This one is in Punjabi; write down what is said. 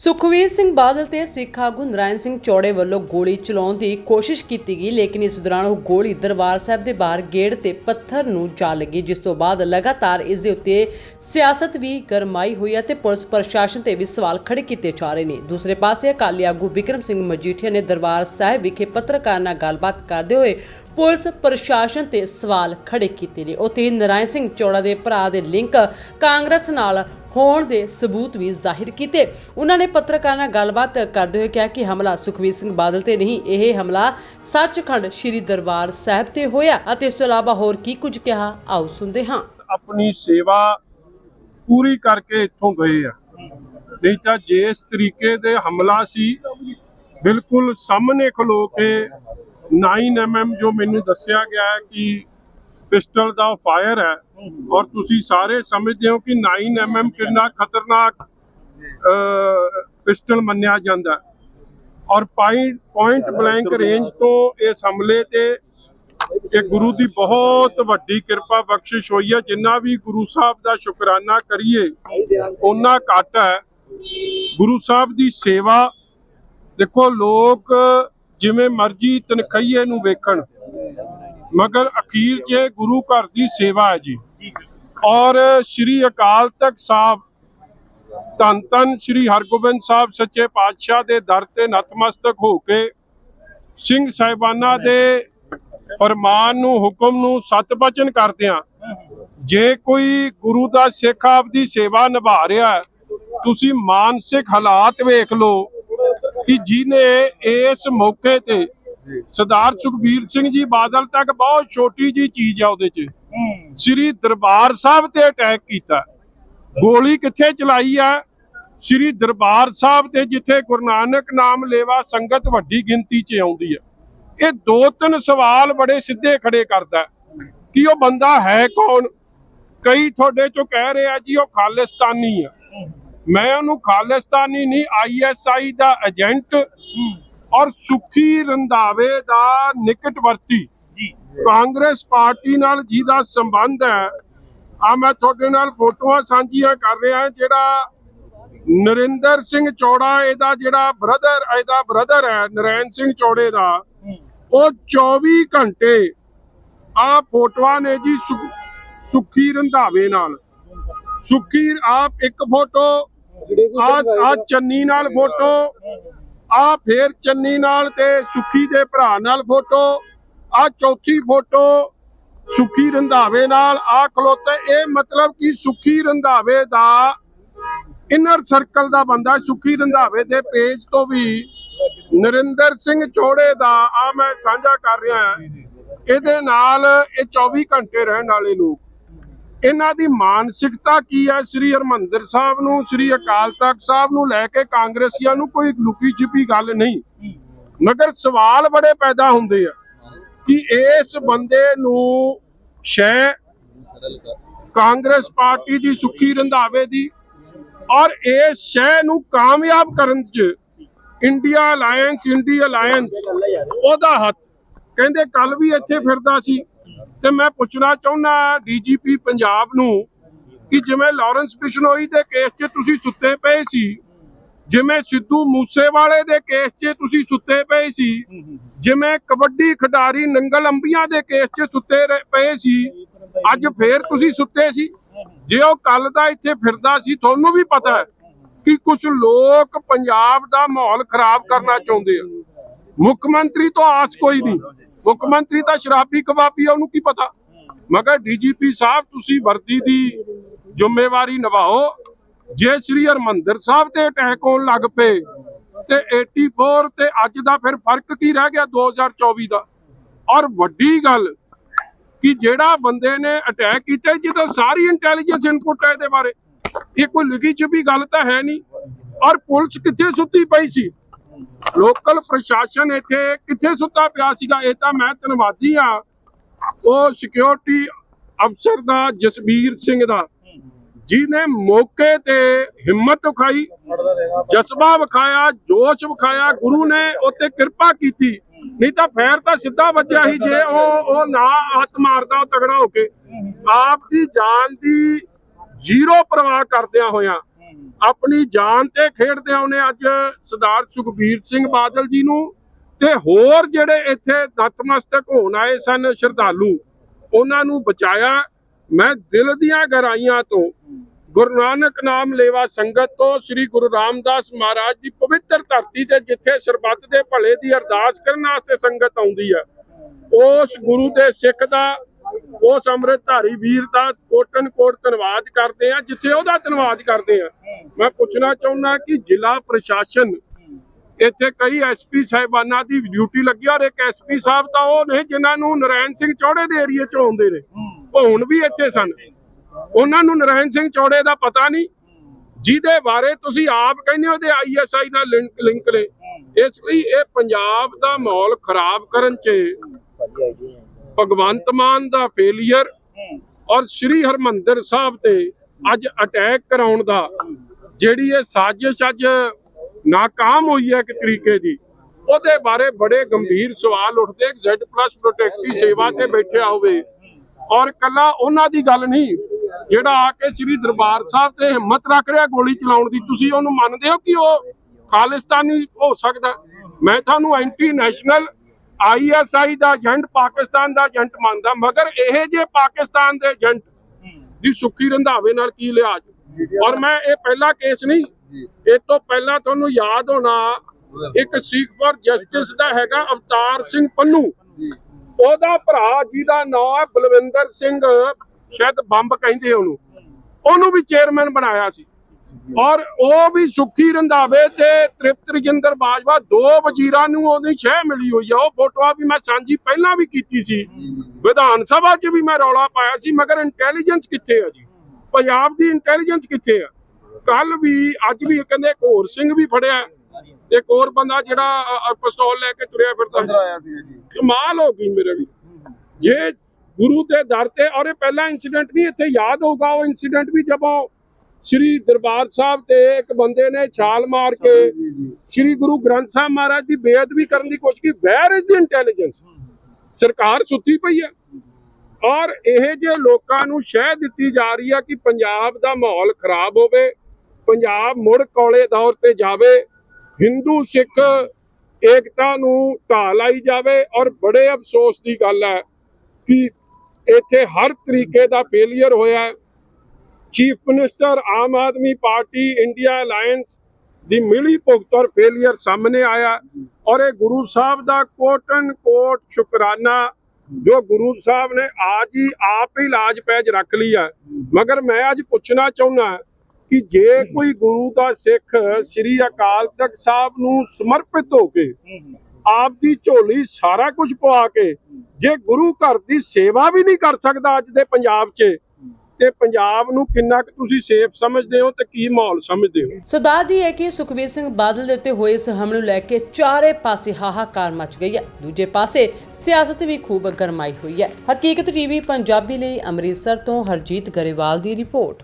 ਸੁਖਵੀਰ ਸਿੰਘ ਬਾਦਲ ਤੇ ਸਿੱਖ ਆਗੂ ਨਰਾਇਣ ਸਿੰਘ ਚੌੜੇ ਵੱਲੋਂ ਗੋਲੀ ਚਲਾਉਣ ਦੀ ਕੋਸ਼ਿਸ਼ ਕੀਤੀ ਗਈ, ਲੇਕਿਨ ਇਸ ਦੌਰਾਨ ਉਹ ਗੋਲੀ ਦਰਬਾਰ ਸਾਹਿਬ ਦੇ ਬਾਹਰ ਗੇੜ ਤੇ ਪੱਥਰ ਨੂੰ ਜਾ ਲੱਗੀ, ਜਿਸ ਤੋਂ ਬਾਅਦ ਲਗਾਤਾਰ ਇਸ ਦੇ ਉੱਤੇ ਸਿਆਸਤ ਵੀ ਗਰਮਾਈ ਹੋਈ ਹੈ ਤੇ ਪੁਲਿਸ ਪ੍ਰਸ਼ਾਸਨ ਤੇ ਵੀ ਸਵਾਲ ਖੜੇ ਕੀਤੇ ਜਾ ਰਹੇ ਨੇ। ਦੂਸਰੇ ਪਾਸੇ ਅਕਾਲੀ ਆਗੂ ਵਿਕਰਮ ਸਿੰਘ ਮਜੀਠੀਆ ਨੇ ਦਰਬਾਰ ਸਾਹਿਬ ਵਿਖੇ ਪੱਤਰਕਾਰਾਂ ਨਾਲ ਗੱਲਬਾਤ ਕਰਦੇ ਹੋਏ ਪੁਲਿਸ ਪ੍ਰਸ਼ਾਸਨ ਤੇ ਸਵਾਲ ਖੜੇ ਕੀਤੇ ਨੇ। ਉੱਥੇ ਨਰਾਇਣ ਸਿੰਘ ਚੌੜਾ ਦੇ ਭਰਾ ਦੇ ਲਿੰਕ ਕਾਂਗਰਸ ਨਾਲ ਹੋਣ ਦੇ ਸਬੂਤ ਵੀ ਜ਼ਾਹਿਰ ਕੀਤੇ। ਉਹਨਾਂ ਨੇ ਪੱਤਰਕਾਰਾਂ ਨਾਲ ਗੱਲਬਾਤ ਕਰਦੇ ਹੋਏ ਕਿਹਾ ਕਿ ਹਮਲਾ ਸੁਖਵੀਰ ਸਿੰਘ ਬਾਦਲ ਤੇ ਨਹੀਂ, ਇਹ ਹਮਲਾ ਸੱਚਖੰਡ ਸ੍ਰੀ ਦਰਬਾਰ ਸਾਹਿਬ ਤੇ ਹੋਇਆ ਅਤੇ ਇਸ ਤੋਂ ਇਲਾਵਾ ਹੋਰ ਕੀ ਕੁਝ ਕਿਹਾ, ਆਓ ਸੁਣਦੇ ਹਾਂ। ਆਪਣੀ ਸੇਵਾ ਪੂਰੀ ਕਰਕੇ ਇੱਥੋਂ ਗਏ ਆ। ਨਹੀਂ ਤਾਂ ਜਿਸ ਤਰੀਕੇ ਦੇ ਹਮਲਾ ਸੀ, ਬਿਲਕੁਲ ਸਾਹਮਣੇ ਖਲੋ ਕੇ 9mm ਜੋ ਮੈਨੂੰ ਦੱਸਿਆ ਗਿਆ ਕਿ ਪਿਸਟਲ ਦਾ ਫਾਇਰ ਹੈ ਔਰ ਤੁਸੀਂ ਸਾਰੇ ਸਮਝਦੇ ਹੋ ਕਿ 9mm ਕਿੰਨਾ ਖਤਰਨਾਕ ਪਿਸਟਲ ਮੰਨਿਆ ਜਾਂਦਾ ਔਰ ਪੁਆਇੰਟ ਬਲੈਂਕ ਰੇਂਜ ਤੋਂ ਇਸ ਹਮਲੇ ਤੇ ਇਹ ਗੁਰੂ ਦੀ ਬਹੁਤ ਵੱਡੀ ਕਿਰਪਾ ਬਖਸ਼ਿਸ਼ ਹੋਈ ਹੈ। ਜਿੰਨਾ ਵੀ ਗੁਰੂ ਸਾਹਿਬ ਦਾ ਸ਼ੁਕਰਾਨਾ ਕਰੀਏ ਉਹਨਾਂ ਘੱਟ ਹੈ। ਗੁਰੂ ਸਾਹਿਬ ਦੀ ਸੇਵਾ, ਦੇਖੋ ਲੋਕ ਜਿਵੇਂ ਮਰਜ਼ੀ ਤਨਖਈਏ ਨੂੰ ਵੇਖਣ ਮਗਰ ਅਖੀਰ 'ਚ ਗੁਰੂ ਘਰ ਦੀ ਸੇਵਾ ਹੈ ਜੀ। ਔਰ ਸ੍ਰੀ ਅਕਾਲ ਤਖਤ ਸਾਹਿਬ ਧੰਨ ਧੰਨ ਸ੍ਰੀ ਹਰਗੋਬਿੰਦ ਸਾਹਿਬ ਸੱਚੇ ਪਾਤਸ਼ਾਹ ਦੇ ਦਰ ਤੇ ਨਤਮਸਤਕ ਹੋ ਕੇ ਸਿੰਘ ਸਾਹਿਬਾਨਾਂ ਦੇ ਫਰਮਾਨ ਨੂੰ, ਹੁਕਮ ਨੂੰ ਸਤ ਬਚਨ ਕਰਦਿਆਂ ਜੇ ਕੋਈ ਗੁਰੂ ਦਾ ਸਿੱਖ ਆਪ ਦੀ ਸੇਵਾ ਨਿਭਾ ਰਿਹਾ ਤੁਸੀਂ ਮਾਨਸਿਕ ਹਾਲਾਤ ਵੇਖ ਲਓ ਕਿ ਜਿਨੇ ਇਸ ਮੌਕੇ ਤੇ ਸਰਦਾਰ ਸੁਖਬੀਰ ਸਿੰਘ ਜੀ ਬਾਦਲ ਤੱਕ ਬਹੁਤ ਛੋਟੀ ਜੀ ਚੀਜ਼ ਆ ਉਹਦੇ 'ਚ। ਸ੍ਰੀ ਦਰਬਾਰ ਸਾਹਿਬ ਤੇ ਅਟੈਕ ਕੀਤਾ। ਗੋਲੀ ਕਿੱਥੇ ਚਲਾਈ ਆ? ਸ੍ਰੀ ਦਰਬਾਰ ਸਾਹਿਬ ਤੇ ਜਿੱਥੇ ਗੁਰੂ ਨਾਨਕ ਨਾਮ ਲੇਵਾ ਸੰਗਤ ਵੱਡੀ ਗਿਣਤੀ 'ਚ ਆਉਂਦੀ ਹੈ ਇਹ ਦੋ ਤਿੰਨ ਸਵਾਲ ਬੜੇ ਸਿੱਧੇ ਖੜੇ ਕਰਦਾ। ਕਿ ਉਹ ਬੰਦਾ ਹੈ ਕੌਣ? ਕਈ ਤੁਹਾਡੇ ਚੋਂ ਕਹਿ ਰਹੇ ਆ ਜੀ ਉਹ ਖਾਲਿਸਤਾਨੀ ਆ। ਮੈਂ ਉਹਨੂੰ ਖਾਲਿਸਤਾਨੀ ਨਹੀਂ ਆਈਐਸਆਈ ਦਾ ਏਜੰਟ। ਔਰ ਸੁਖੀ ਰੰਧਾਵੇ ਦਾ ਨਿਕਟਵਰਤੀ। ਕਾਂਗਰਸ ਪਾਰਟੀ ਨਾਲ ਜਿਹਦਾ ਸੰਬੰਧ ਹੈ ਆ ਮੈਂ ਤੁਹਾਡੇ ਨਾਲ ਫੋਟੋਆਂ ਸਾਂਝੀਆਂ ਕਰ ਰਿਹਾ ਜਿਹੜਾ ਨਰਿੰਦਰ ਸਿੰਘ ਚੌੜਾ ਇਹਦਾ ਜਿਹੜਾ ਬ੍ਰਦਰ ਇਹਦਾ ਬ੍ਰਦਰ ਹੈ ਨਰੈਣ ਸਿੰਘ ਚੌੜੇ ਦਾ ਉਹ 24 ਘੰਟੇ ਆ ਫੋਟੋਆਂ ਨੇ ਜੀ ਸੁੱਖੀ ਰੰਧਾਵੇ ਨਾਲ। ਸੁੱਖੀ ਆਪ ਇੱਕ ਫੋਟੋ ਆ ਚੰਨੀ ਨਾਲ ਫੋਟੋ ਆ ਫੇਰ ਚੰਨੀ ਨਾਲ ਤੇ ਸੁੱਖੀ ਦੇ ਭਰਾ ਨਾਲ ਫੋਟੋ ਆ ਚੌਥੀ ਫੋਟੋ ਸੁੱਖੀ ਰੰਧਾਵੇ ਨਾਲ ਆ ਖਲੋਤੇ ਇਹ ਮਤਲਬ ਕਿ ਸੁੱਖੀ ਰੰਧਾਵੇ ਦਾ ਇਨਰ ਸਰਕਲ ਦਾ ਬੰਦਾ ਸੁੱਖੀ ਰੰਧਾਵੇ ਦੇ ਪੇਜ ਤੋਂ ਵੀ ਨਰਿੰਦਰ ਸਿੰਘ ਚੋੜੇ ਦਾ ਆ ਮੈਂ ਸਾਂਝਾ ਕਰ ਰਿਹਾ ਇਹਦੇ ਨਾਲ ਇਹ 24 ਘੰਟੇ ਰਹਿਣ ਵਾਲੇ ਲੋਕ। ਇਹਨਾਂ ਦੀ ਮਾਨਸਿਕਤਾ ਕੀ ਆ? ਸ੍ਰੀ ਹਰਮੰਦਰ ਸਾਹਿਬ ਨੂੰ, ਸ੍ਰੀ ਅਕਾਲ ਤਖਤ ਸਾਹਿਬ ਨੂੰ ਲੈ ਕੇ ਕਾਂਗਰਸੀਆਂ ਨੂੰ ਕੋਈ ਲੁਕੀ ਛਿਪੀ ਗੱਲ ਨਹੀਂ। ਮਗਰ ਸਵਾਲ ਬੜੇ ਪੈਦਾ ਹੁੰਦੇ ਆ ਕਿ ਇਸ ਬੰਦੇ ਨੂੰ ਸ਼ੈ ਕਾਂਗਰਸ ਪਾਰਟੀ ਦੀ ਸੁੱਖੀ ਰੰਧਾਵੇ ਦੀ ਔਰ ਇਸ ਸ਼ੈ ਨੂੰ ਕਾਮਯਾਬ ਕਰਨ ਚ ਇੰਡੀਆ ਅਲਾਈਅੰਸ ਇੰਡੀਆ ਅਲਾਈਅੰਸ ਉਹਦਾ ਹੱਥ। ਕਹਿੰਦੇ ਕੱਲ ਵੀ ਇੱਥੇ ਫਿਰਦਾ ਸੀ। ਤੇ ਮੈਂ ਪੁੱਛਣਾ ਚਾਹੁੰਦਾ ਡੀਜੀਪੀ ਪੰਜਾਬ ਨੂੰ ਕਿ ਜਿਵੇਂ ਲਾਰੈਂਸ ਬਿਸ਼ਨੋਈ ਦੇ ਕੇਸ 'ਚ ਤੁਸੀਂ ਸੁੱਤੇ ਪਏ ਸੀ, ਜਿਵੇਂ ਸਿੱਧੂ ਮੂਸੇਵਾਲੇ ਦੇ ਕੇਸ 'ਚ ਤੁਸੀਂ ਸੁੱਤੇ ਪਏ ਸੀ, ਜਿਵੇਂ ਕਬੱਡੀ ਖਿਡਾਰੀ ਨੰਗਲ ਅੰਬੀਆਂ ਦੇ ਕੇਸ 'ਚ ਸੁੱਤੇ ਪਏ ਸੀ, ਅੱਜ ਫੇਰ ਤੁਸੀਂ ਸੁੱਤੇ ਸੀ? ਜੇ ਉਹ ਕੱਲ ਦਾ ਇੱਥੇ ਫਿਰਦਾ ਸੀ, ਤੁਹਾਨੂੰ ਵੀ ਪਤਾ ਹੈ ਕਿ ਕੁਝ ਲੋਕ ਪੰਜਾਬ ਦਾ ਮਾਹੌਲ ਖਰਾਬ ਕਰਨਾ ਚਾਹੁੰਦੇ ਆ। ਮੁੱਖ ਮੰਤਰੀ ਤੋਂ ਆਸ ਕੋਈ ਨਹੀਂ। ਮੁੱਖ ਮੰਤਰੀ ਤਾਂ ਸ਼ਰਾਬੀ ਕਬਾਬੀ ਆ, ਉਹਨੂੰ ਕੀ ਪਤਾ? ਮਗਰ ਡੀਜੀਪੀ ਸਾਹਿਬ, ਤੁਸੀਂ ਵਰਦੀ ਦੀ ਜ਼ਿੰਮੇਵਾਰੀ ਨਿਭਾਓ। ਜੇ ਸ੍ਰੀ ਹਰਮੰਦਰ ਸਾਹਿਬ ਤੇ ਅਟੈਕ ਹੋਣ ਲੱਗ ਪਏ, ਤੇ 84 ਤੇ ਅੱਜ ਦਾ ਫਿਰ ਫ਼ਰਕ ਕੀ ਰਹਿ ਗਿਆ 2024 ਦਾ? ਔਰ ਵੱਡੀ ਗੱਲ ਕਿ ਜਿਹੜਾ ਬੰਦੇ ਨੇ ਅਟੈਕ ਕੀਤਾ, ਜਿਹਦਾ ਸਾਰੀ ਇੰਟੈਲੀਜੈਂਸ ਇਨਪੁਟ ਹੈ ਇਹਦੇ ਬਾਰੇ, ਇਹ ਕੋਈ ਲਿਖੀ ਛੁਪੀ ਗੱਲ ਤਾਂ ਹੈ ਨਹੀਂ। ਔਰ ਪੁਲਿਸ ਕਿੱਥੇ ਸੁੱਤੀ ਪਈ ਸੀ? ਲੋਕਲ ਪ੍ਰਸ਼ਾਸਨ ਇੱਥੇ ਕਿੱਥੇ ਸੁੱਤਾ ਪਿਆ ਸੀਗਾ? ਇਹ ਤਾਂ ਮੈਂ ਧੰਨਵਾਦੀ ਆ ਉਹ ਸਿਕਿਉਰਿਟੀ ਅਫਸਰ ਦਾ, ਜਸਬੀਰ ਸਿੰਘ ਦਾ, ਜਿਹਨੇ ਮੌਕੇ ਤੇ ਹਿੰਮਤ ਵਿਖਾਈ, ਜਜ਼ਬਾ ਵਿਖਾਇਆ, ਜੋਸ਼ ਵਿਖਾਇਆ, ਗੁਰੂ ਨੇ ਉੱਤੇ ਕਿਰਪਾ ਕੀਤੀ। ਨਹੀਂ ਤਾਂ ਫੇਰ ਤਾਂ ਸਿੱਧਾ ਵੱਜਿਆ ਸੀ ਜੇ ਉਹ ਉਹ ਨਾ ਹੱਥ ਮਾਰਦਾ, ਉਹ ਤਗੜਾ ਹੋ ਕੇ। ਆਪ ਦੀ ਜਾਨ ਦੀ ਜ਼ੀਰੋ ਪਰਵਾਹ ਕਰਦਿਆਂ ਹੋਇਆਂ ਆਪਣੀ ਜਾਨ ਤੇ ਖੇਡਦੇ ਉਹਨੇ ਅੱਜ ਸਰਦਾਰ ਸੁਖਬੀਰ ਸਿੰਘ ਬਾਦਲ ਜੀ ਨੂੰ ਤੇ ਹੋਰ ਜਿਹੜੇ ਇੱਥੇ ਨਤਮਸਤਕ ਹੋਣ ਆਏ ਸਨ ਸ਼ਰਧਾਲੂ, ਉਹਨਾਂ ਨੂੰ ਬਚਾਇਆ। ਮੈਂ ਦਿਲ ਦੀਆਂ ਗਹਿਰਾਈਆਂ ਤੋਂ ਗੁਰੂ ਨਾਨਕ ਨਾਮ ਲੇਵਾ ਸੰਗਤ ਤੋਂ ਸ੍ਰੀ ਗੁਰੂ ਰਾਮਦਾਸ ਮਹਾਰਾਜ ਦੀ ਪਵਿੱਤਰ ਧਰਤੀ ਤੇ ਜਿੱਥੇ ਸਰਬੱਤ ਦੇ ਭਲੇ ਦੀ ਅਰਦਾਸ ਕਰਨ ਵਾਸਤੇ ਸੰਗਤ ਆਉਂਦੀ ਹੈ ਉਸ ਗੁਰੂ ਦੇ ਸਿੱਖ ਦਾ ਉਸ ਅੰਮ੍ਰਿਤਧਾਰੀ ਵੀਰ ਦਾ ਕੋਟਨ ਕੋਟ ਧੰਨਵਾਦ ਕਰਦੇ ਆ, ਜਿੱਥੇ ਉਹਦਾ ਧੰਨਵਾਦ ਕਰਦੇ ਆ। ਮੈਂ ਪੁੱਛਣਾ ਚਾਹੁੰਦਾ ਕਿ ਜ਼ਿਲ੍ਹਾ ਪ੍ਰਸ਼ਾਸਨ, ਇੱਥੇ ਕਈ ਐਸਪੀ ਸਾਹਿਬਾਨਾਂ ਦੀ ਡਿਊਟੀ ਲੱਗੀ ਔਰ ਇੱਕ ਐਸਪੀ ਸਾਹਿਬ ਤਾਂ ਉਹ ਨੇ ਜਿਨ੍ਹਾਂ ਨੂੰ ਨਰਾਇਣ ਸਿੰਘ ਚੌੜੇ ਦੇ ਏਰੀਏ ਚ ਆਉਂਦੇ ਨੇ। ਉਹ ਹੁਣ ਵੀ ਇੱਥੇ ਸਨ। ਉਹਨਾਂ ਨੂੰ ਨਰਾਇਣ ਸਿੰਘ ਚੌੜੇ ਦਾ ਪਤਾ ਨਹੀਂ। ਜਿਹਦੇ ਬਾਰੇ ਤੁਸੀਂ ਆਪ ਕਹਿੰਦੇ ਹੋ ਤੇ ਆਈਐਸਆਈ ਨਾਲ ਲਿੰਕ ਲਿੰਕ ਨੇ। ਇਸ ਲਈ ਇਹ ਪੰਜਾਬ ਦਾ ਮਾਹੌਲ ਖਰਾਬ ਕਰਨ 'ਚ ਭਗਵੰਤ ਮਾਨ ਦਾ ਫੇਲਿਅਰ ਔਰ ਸ੍ਰੀ ਹਰਮੰਦਰ ਸਾਹਿਬ ਤੇ ਅੱਜ ਅਟੈਕ ਕਰਾਉਣ ਦਾ ਜਿਹੜੀ ਇਹ ਸਾਜ਼ਿਸ਼ ਅੱਜ ਨਾਕਾਮ ਹੋਈ ਹੈ ਇੱਕ ਤਰੀਕੇ ਦੀ ਉਹਦੇ ਬਾਰੇ ਬੜੇ ਗੰਭੀਰ ਸਵਾਲ ਉੱਠਦੇ ਜ਼ੈਡ ਪਲੱਸ ਪ੍ਰੋਟੈਕਟੀ ਸੇਵਾ ਤੇ ਬੈਠਿਆ ਹੋਵੇ। ਔਰ ਕੱਲਾ ਉਹਨਾਂ ਦੀ ਗੱਲ ਨਹੀਂ ਜਿਹੜਾ ਆ ਕੇ ਸ੍ਰੀ ਦਰਬਾਰ ਸਾਹਿਬ ਤੇ ਹਿੰਮਤ ਰੱਖ ਰਿਹਾ ਗੋਲੀ ਚਲਾਉਣ ਦੀ ਤੁਸੀਂ ਉਹਨੂੰ ਮੰਨਦੇ ਹੋ ਕਿ ਉਹ ਖਾਲਿਸਤਾਨੀ ਹੋ ਸਕਦਾ? ਮੈਂ ਤੁਹਾਨੂੰ ਐਂਟੀ ਨੈਸ਼ਨਲ ਆਈਐਸਆਈ ਦਾ ਏਜੰਟ ਪਾਕਿਸਤਾਨ ਦਾ ਏਜੰਟ ਮੰਨਦਾ ਮਗਰ ਇਹ ਜੇ ਪਾਕਿਸਤਾਨ ਦੇ ਏਜੰਟ ਦੀ ਸੁੱਖੀ ਰੰਧਾਵੇ ਨਾਲ ਕੀ ਲਿਹਾਜ਼? ਔਰ ਮੈਂ ਇਹ ਪਹਿਲਾ ਕੇਸ ਨਹੀਂ ਇਹ ਤੋਂ ਪਹਿਲਾਂ ਤੁਹਾਨੂੰ ਯਾਦ ਹੋਣਾ ਇੱਕ ਸਿੱਖ ਫॉर ਜਸਟਿਸ ਦਾ ਹੈਗਾ ਅਵਤਾਰ ਸਿੰਘ ਪੰਨੂ। ਉਹਦਾ ਭਰਾ ਜਿਹਦਾ ਨਾਮ ਹੈ ਬਲਵਿੰਦਰ ਸਿੰਘ ਸ਼ਾਇਦ ਬੰਬ ਕਹਿੰਦੇ ਉਹਨੂੰ। ਉਹਨੂੰ ਵੀ ਚੇਅਰਮੈਨ ਬਣਾਇਆ ਸੀ। ਔਰ ਉਹ ਵੀ ਸੁੱਖੀ ਰੰਧਾਵੇ ਤੇ ਤ੍ਰਿਪਤ ਰਜਿੰਦਰ ਬਾਜਵਾ ਦੋ ਵਜ਼ੀਰਾਂ ਨੂੰ ਉਹਦੀ ਛਹਿ ਮਿਲੀ ਹੋਈ ਆ। ਉਹ ਫੋਟੋਆਂ ਵੀ ਮੈਂ ਸਾਂਝੀ ਪਹਿਲਾਂ ਵੀ ਕੀਤੀ ਸੀ। ਵਿਧਾਨ ਸਭਾ 'ਚ ਵੀ ਮੈਂ ਰੌਲਾ ਪਾਇਆ ਸੀ ਮਗਰ ਇੰਟੈਲੀਜੈਂਸ ਕਿੱਥੇ ਆ ਜੀ? ਪੰਜਾਬ ਦੀ ਇੰਟੈਲੀਜੈਂਸ ਕਿੱਥੇ ਆ? ਕੱਲ ਵੀ ਅੱਜ ਵੀ ਕਹਿੰਦੇ ਇੱਕ ਹੋਰ ਸਿੰਘ ਵੀ ਫੜਿਆ। ਇੱਕ ਹੋਰ ਬੰਦਾ ਜਿਹੜਾ ਪਿਸਤੌਲ ਲੈ ਕੇ ਤੁਰਿਆ ਫਿਰਦਾ ਕਮਾਲ ਹੋ ਗਈ ਮੇਰੇ ਵੀ ਜੇ ਗੁਰੂ ਦੇ ਦਰ ਤੇ ਔਰ ਇਹ ਪਹਿਲਾ ਇਨਸੀਡੈਂਟ ਨਹੀਂ ਇੱਥੇ ਯਾਦ ਹੋਊਗਾ ਉਹ ਇਨਸੀਡੈਂਟ ਵੀ ਜਦੋਂ ਸ੍ਰੀ ਦਰਬਾਰ ਸਾਹਿਬ ਤੇ ਇੱਕ ਬੰਦੇ ਨੇ ਛਾਲ ਮਾਰ ਕੇ ਸ੍ਰੀ ਗੁਰੂ ਗ੍ਰੰਥ ਸਾਹਿਬ ਮਹਾਰਾਜ ਦੀ ਬੇਅਦਬੀ ਕਰਨ ਦੀ ਕੋਸ਼ਿਸ਼ ਕੀਤੀ। ਵੈਰ ਇਜ਼ ਦੀ ਇੰਟੈਲੀਜੈਂਸ ਸਰਕਾਰ ਸੁੱਤੀ ਪਈ ਹੈ। ਔਰ ਇਹ ਜੇ ਲੋਕਾਂ ਨੂੰ ਸ਼ਹਿ ਦਿੱਤੀ ਜਾ ਰਹੀ ਹੈ ਕਿ ਪੰਜਾਬ ਦਾ ਮਾਹੌਲ ਖਰਾਬ ਹੋਵੇ ਪੰਜਾਬ ਮੁੜ ਕੌਲੇ ਦੌਰ ਤੇ ਜਾਵੇ ਹਿੰਦੂ ਸਿੱਖ ਏਕਤਾ ਨੂੰ ਢਾਹ ਲਾਈ ਜਾਵੇ ਔਰ ਬੜੇ ਅਫਸੋਸ ਦੀ ਗੱਲ ਹੈ ਕਿ ਇੱਥੇ ਹਰ ਤਰੀਕੇ ਦਾ ਫੇਲਿਅਰ ਹੋਇਆ ਹੈ। Chief minister Aam Aadmi party India alliance ਦੀ ਮਿਲੀ ਭੁਗਤ ਔਰ ਫੇਲਿਅਰ ਸਾਹਮਣੇ ਆਇਆ। ਔਰ ਇਹ ਗੁਰੂ ਸਾਹਿਬ ਦਾ ਕੋਟਨ ਕੋਟ ਸ਼ੁਕਰਾਨਾ, ਜੋ ਗੁਰੂ ਸਾਹਿਬ ਨੇ ਅੱਜ ਹੀ ਆਪ ਹੀ ਲਾਜ ਪੈਜ ਰੱਖ ਲਈ ਹੈ ਮਗਰ ਮੈਂ ਅੱਜ ਪੁੱਛਣਾ ਚਾਹੁੰਦਾ ਕਿ ਜੇ ਕੋਈ ਗੁਰੂ ਦਾ ਸਿੱਖ ਸ੍ਰੀ ਅਕਾਲ ਤਖਤ ਸਾਹਿਬ ਨੂੰ ਸਮਰਪਿਤ ਹੋ ਕੇ ਆਪ ਦੀ ਝੋਲੀ ਸਾਰਾ ਕੁਝ ਪਵਾ ਕੇ, ਜੇ ਗੁਰੂ ਘਰ ਦੀ ਸੇਵਾ ਵੀ ਨਹੀਂ ਕਰ ਸਕਦਾ ਅੱਜ ਦੇ ਪੰਜਾਬ 'ਚ ਤੇ ਪੰਜਾਬ ਨੂੰ ਕਿੰਨਾ ਕੁ ਤੁਸੀਂ ਸੇਫ ਸਮਝਦੇ ਹੋ ਤੇ ਕੀ ਮਾਹੌਲ ਸਮਝਦੇ ਹੋ? ਸੋ ਦੱਸਦੀ ਹੈ ਕਿ ਸੁਖਬੀਰ ਸਿੰਘ ਬਾਦਲ ਦੇ ਉੱਤੇ ਹੋਏ ਇਸ ਹਮਲੇ ਨੂੰ ਲੈ ਕੇ ਚਾਰੇ ਪਾਸੇ ਹਾਹਾਕਾਰ ਮਚ ਗਈ ਹੈ। ਦੂਜੇ ਪਾਸੇ ਸਿਆਸਤ ਵੀ ਖੂਬ ਗਰਮਾਈ ਹੋਈ ਹੈ। ਹਕੀਕਤ ਟੀਵੀ ਪੰਜਾਬੀ ਲਈ ਅੰਮ੍ਰਿਤਸਰ ਤੋਂ ਹਰਜੀਤ ਗਰੇਵਾਲ ਦੀ ਰਿਪੋਰਟ।